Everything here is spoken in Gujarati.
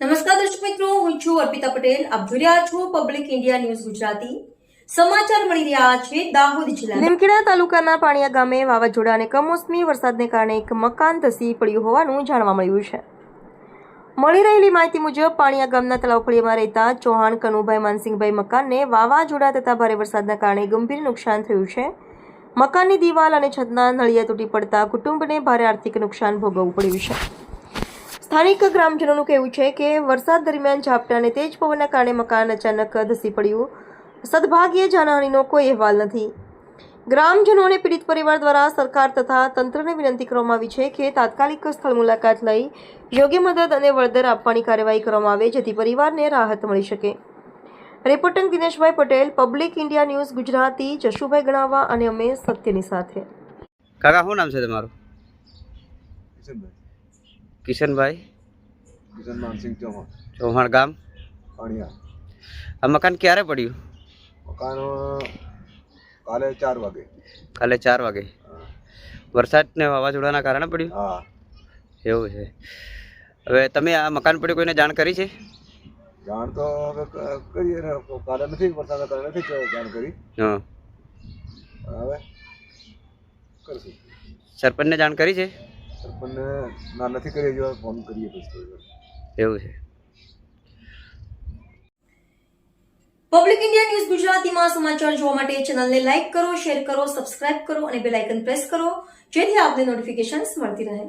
નમસ્કાર દર્શક મિત્રો, હું છું અર્પિતા પટેલ. આપ જોઈ રહ્યા છો પબ્લિક ઇન્ડિયા ન્યૂઝ ગુજરાતી. સમાચાર મળી રહ્યા છે દાહોદ જિલ્લા લીમખેડા તાલુકાના પાણીયા ગામે વાવાઝોડા અને કમોસમી વરસાદને કારણે એક મકાન ધસી પડ્યું હોવાનું જાણવા મળ્યું છે. મળી રહેલી માહિતી મુજબ, પાણીયા ગામના તળાવ ફળિયામાં રહેતા ચૌહાણ, કનુભાઈ, માનસિંહભાઈ મકાનને વાવાઝોડા તથા ભારે વરસાદના કારણે ગંભીર નુકસાન થયું છે. મકાનની દિવાલ અને છતના નળિયા તૂટી પડતા કુટુંબને ભારે આર્થિક નુકસાન ભોગવવું પડ્યું છે. સ્થાનિક ગ્રામજનોનું કહેવું છે કે વરસાદ દરમિયાન ઝાપટા અને તેજ પવનના કારણે મકાન અચાનક ધસી પડ્યું. સદભાગ્યે જાનહાનીનો કોઈ અહેવાલ નથી. ગ્રામજનોને પીડિત પરિવાર દ્વારા સરકાર તથા તંત્રને વિનંતી કરવામાં આવી છે કે તાત્કાલિક સ્થળ મુલાકાત લઈ યોગ્ય મદદ અને વળતર આપવાની કાર્યવાહી કરવામાં આવે જેથી પરિવારને રાહત મળી શકે. Reporter Dineshbhai Patel public India news Gujarati Jashubhai Ganava અને અમે સત્યની સાથે. કાકા શું નામ છે તમારું? કિશનભાઈ? કિશન માનસિંહ ચૌહાણ. ચૌહાણ ગામ? પાણીયા આ મકાન ક્યારે પડ્યું? મકાન કાલે ચાર વાગે. કાલે ચાર વાગે. વરસાદ ને વાવાઝોડાના કારણે પડ્યું? હા. એવું છે. હવે તમે આ મકાન પડ્યું કોઈને જાણ કરી છે? જાણ તો હવે કરીએ ને. કાલે નથી વરસાદના કારણે નથી જાણ કરી. હા. હવે કરશું. સરપંચને જાણ કરી છે? સરપંચને ના નથી કરી હજુ ફોન કરીએ પછી એવું. છે. પબ્લિક ઇન્ડિયા ન્યૂઝ ગુજરાતીમાં સમાચાર જોવા માટે ચેનલને લાઇક કરો શેર કરો સબસ્ક્રાઇબ કરો અને બેલ આઇકન પ્રેસ કરો જેથી આપને નોટિફિકેશન્સ મળતી રહે.